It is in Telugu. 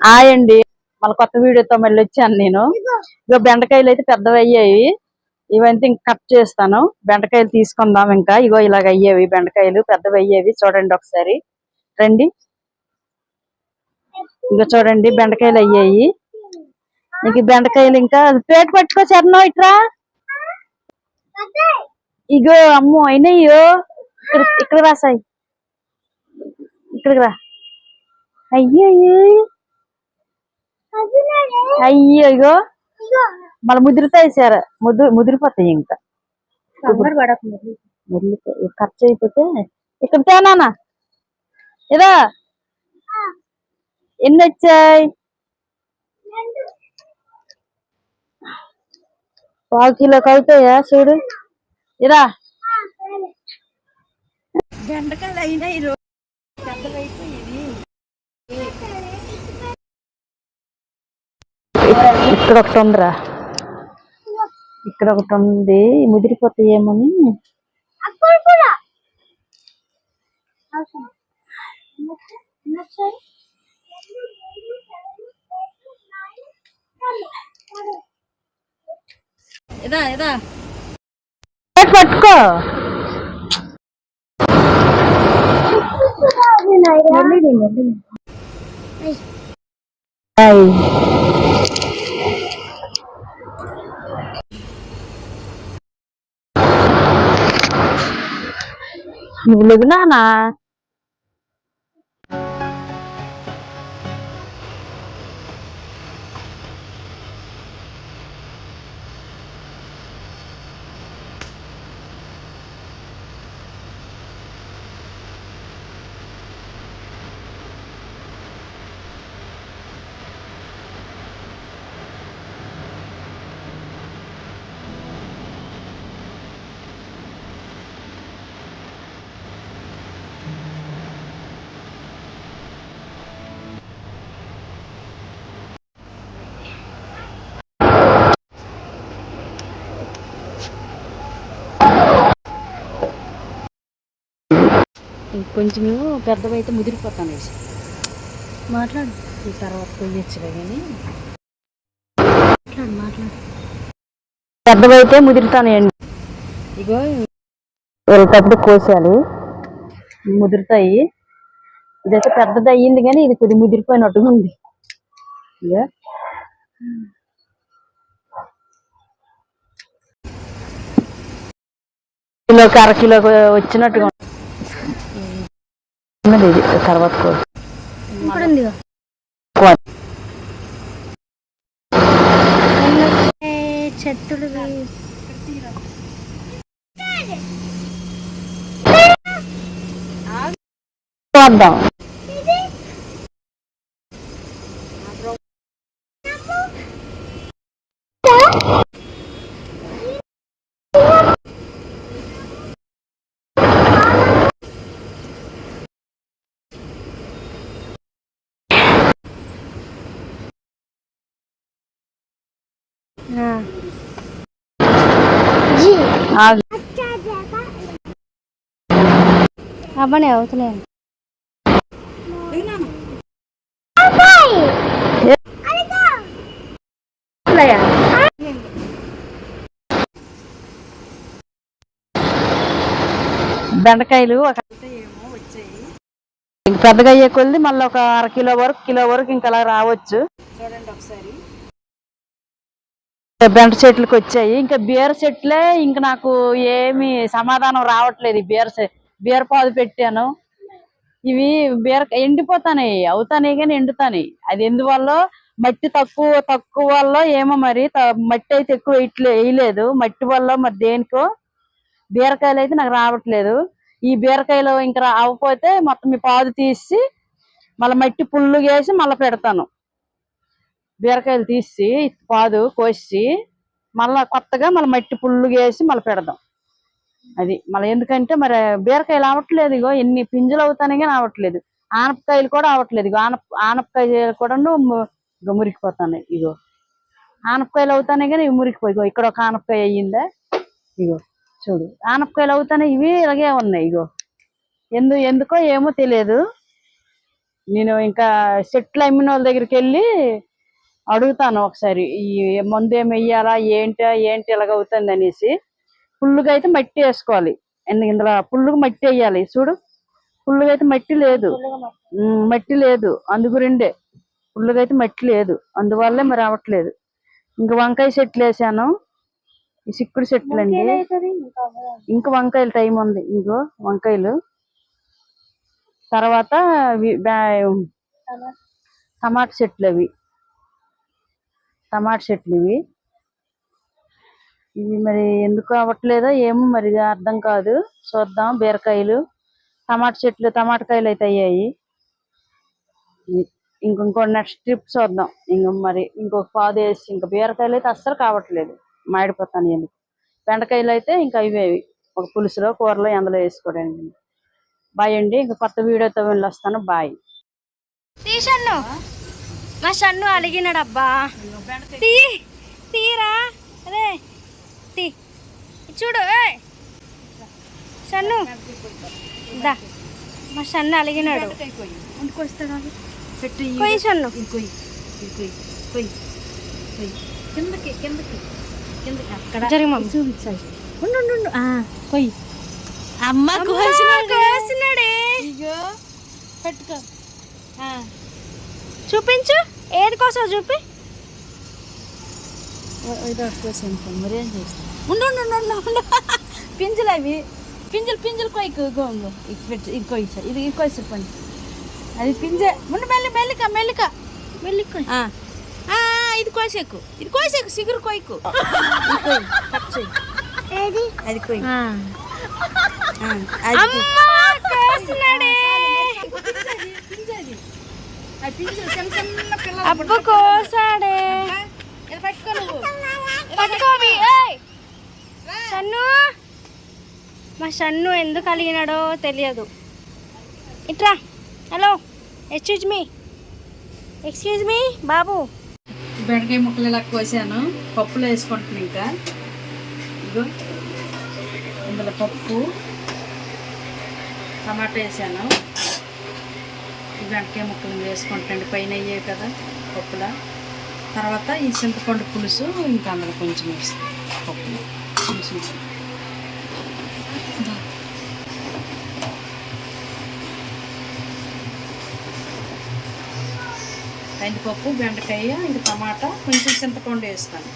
హాయ్ అండి. మళ్ళీ కొత్త వీడియోతో మళ్ళీ వచ్చాను నేను. ఇగో బెండకాయలు అయితే పెద్దవి అయ్యాయి. ఇవంతా ఇంక కట్ చేస్తాను. బెండకాయలు తీసుకుందాం ఇంకా. ఇగో ఇలాగ అయ్యేవి బెండకాయలు పెద్దవి అయ్యేవి. చూడండి ఒకసారి. రండి. ఇగో చూడండి బెండకాయలు అయ్యాయి. ఇంక బెండకాయలు ఇంకా ప్లేట్ పట్టుకో చరణం ఇట్రా. ఇగో అమ్మో అయినాయో. ఇక్కడ ఇక్కడ రాసాయి. ఇక్కడికి రా. అయ్యో అయ్యో ఇగో మళ్ళీ ముదిరితాయి సార్. ముద్దు ముదిరిపోతాయి ఇంకా. ఖర్చు అయిపోతే. ఇక్కడ తేనా ఇదా? ఎన్ని వచ్చాయి? పావు కిలో అవుతాయా? చూడు. ఇరా బెండకాయలు అయినాయి ఈ రోజు. ఇక్కడ ఒకటి ఉందిరా. ఇక్కడ ఒకటి ఉంది. ముదిరిపోతాయేమని. ఇదా ఇదా. పట్టుకో. నువ్వు ఇంకొంచెం పెద్దవైతే ముదిరిపోతాను వేసి. మాట్లాడు. ఈ తర్వాత కొయ్యొచ్చులే కానీ మాట్లాడు మాట్లాడు. పెద్దవైతే ముదిరుతానండి ఇగో వెళ్ళేటప్పుడు కోసేయాలి. ముదురుతాయి. ఇదైతే పెద్దది అయ్యింది కానీ ఇది కొద్ది ముదిరిపోయినట్టుగా ఉంది. ఇక కిలోకి అర కిలోకి వచ్చినట్టుగా ఇది తర్వాత. చెట్టులు చూద్దాం అవ్వనే అవుతున్నాయి బెండకాయలు ఒక పెద్దగా అయ్యే కొద్ది మళ్ళీ ఒక అర కిలో వరకు కిలో వరకు ఇంకా అలా రావచ్చు. చూడండి ఒకసారి. బెండ చెట్లకు వచ్చాయి. ఇంకా బీర చెట్లే ఇంకా నాకు ఏమి సమాధానం రావట్లేదు బీర బీర పాదు పెట్టాను. ఇవి బీర ఎండిపోతాయి అవుతానే కానీ ఎండుతాయి అది ఎందువల్ల? మట్టి తక్కువ తక్కువ వల్ల ఏమో మరి త- మట్టి అయితే ఎక్కువ వేయట్లే వేయలేదు. మట్టి వల్ల మరి దేనికో? బీరకాయలు అయితే నాకు రావట్లేదు. ఈ బీరకాయలు ఇంకా రావకపోతే మొత్తం ఈ పాదు తీసి మళ్ళీ మట్టి పుల్లు వేసి మళ్ళీ పెడతాను. బీరకాయలు తీసి పాదు కోసి మళ్ళా కొత్తగా మళ్ళీ మట్టి పుల్లు వేసి మళ్ళీ పెడదాం. అది మళ్ళీ ఎందుకంటే మరి బీరకాయలు అవట్లేదు ఇగో ఎన్ని పింజలు అవుతానే కానీ అవట్లేదు ఆనపకాయలు కూడా అవట్లేదు ఇగో. ఆనప ఆనపకాయలు కూడాను ము- ఇగో మురికిపోతాయి ఇగో. ఆనపకాయలు అవుతానే కానీ ఇవి మురికిపోయి ఇగో ఇక్కడ ఒక ఆనపకాయ అయ్యిందా? ఇగో చూడు. ఆనపకాయలు అవుతానే ఇవి ఇలాగే ఉన్నాయి ఇగో. ఎందు ఎందుకో ఏమో తెలియదు. నేను ఇంకా చెట్లు అమ్మిన వాళ్ళ దగ్గరికి వెళ్ళి అడుగుతాను ఒకసారి ఈ మందు ఏమి వెయ్యాలా ఏంటి ఏంటి ఇలాగ అవుతుంది అనేసి. పుల్లుగా అయితే మట్టి వేసుకోవాలి. ఇందులో పుల్లుగా మట్టి వేయాలి చూడు. పుల్లుగా అయితే మట్టి లేదు. మట్టి. లేదు. అందు గురిండే పుల్లుగా అయితే మట్టి లేదు. అందువల్లే మరి రావట్లేదు. ఇంక వంకాయ చెట్లు వేసాను. ఈ చిక్కుడు చెట్లు అండి. ఇంకా వంకాయలు టైం ఉంది. ఇంకో వంకాయలు. తర్వాత టమాటా చెట్లు అవి. టమాటా చెట్లు ఇవి ఇవి మరి ఎందుకు అవ్వట్లేదో ఏమో మరి అర్థం కాదు. చూద్దాం బీరకాయలు టమాటా చెట్లు టమాటకాయలు అయితే అయ్యాయి. ఇంకొంకో ఇంక ఇంకో నెక్స్ట్ ట్రిప్ చూద్దాం. ఇంక మరి ఇంకొక పాదు వేసి ఇంకా బీరకాయలు అయితే అస్సలు కావట్లేదు. మాడిపోతాను ఎందుకు? బెండకాయలు అయితే ఇంకా ఇవేవి ఒక పులుసులో కూరలో ఎందులో వేసుకోవడానికి. బాయ్ అండి. ఇంక కొత్త వీడియోతో వెళ్ళొస్తాను. బాయ్. తీ మా షన్ను అడిగినాడు అబ్బా తీ తీరా. అదే తీ. చూడు ఏయ్. షన్ను. దా. మా షన్ను అలిగినాడు. కొయ్యి షన్ను. కిందకి కిందకి కిందకి అక్కడ. జరిగి మమ్మీ చూపించాలి ఉండు ఉండు, ఉండు. ఆ, కొయ్యి. అమ్మ కోసినాడే. పెట్టుకో. చూపించు. ఏది కోసావు చూపి. ఉండు పింజలు అవి. పింజలు పింజలు కొయ్యకు గోంగు ఇది కొయ్యి చెప్పండి అది పింజ. ఉండు మెల్లి మెల్లిక మెల్లిక. ఆ, ఇది కోసేకు. ఇది కోసేకు సిగురు ఏది? అది. ఆ, అది కొయ్యి. అమ్మ కోసినాడే ఆ పింజలు చిన్న చిన్న పిల్లలు అబ్బ కోసాడే. పట్టుకో నువ్వు. షన్ను. మా షన్ను ఎందుకు అలిగినాడో తెలియదు. ఇట్రా. Hello. Excuse me excuse me బాబు. బెండకాయ ముక్కలు ఇలా కోసాను. పప్పులో వేసుకుంటున్నాను ఇంకా. ఇగో ఇందులో పప్పు. టమాటా వేసాను. బెండకాయ ముక్కలు వేసుకుంటాండి పైన అయ్యాయి కదా పప్పులా. తర్వాత ఈ చింతపండు పులుసు ఇంకా అందులో కొంచెం వేస్తాను పప్పులో. పులుసు కందిపప్పు బెండకాయ ఇంకా టమాటా కొంచెం చింతపండు వేస్తాను.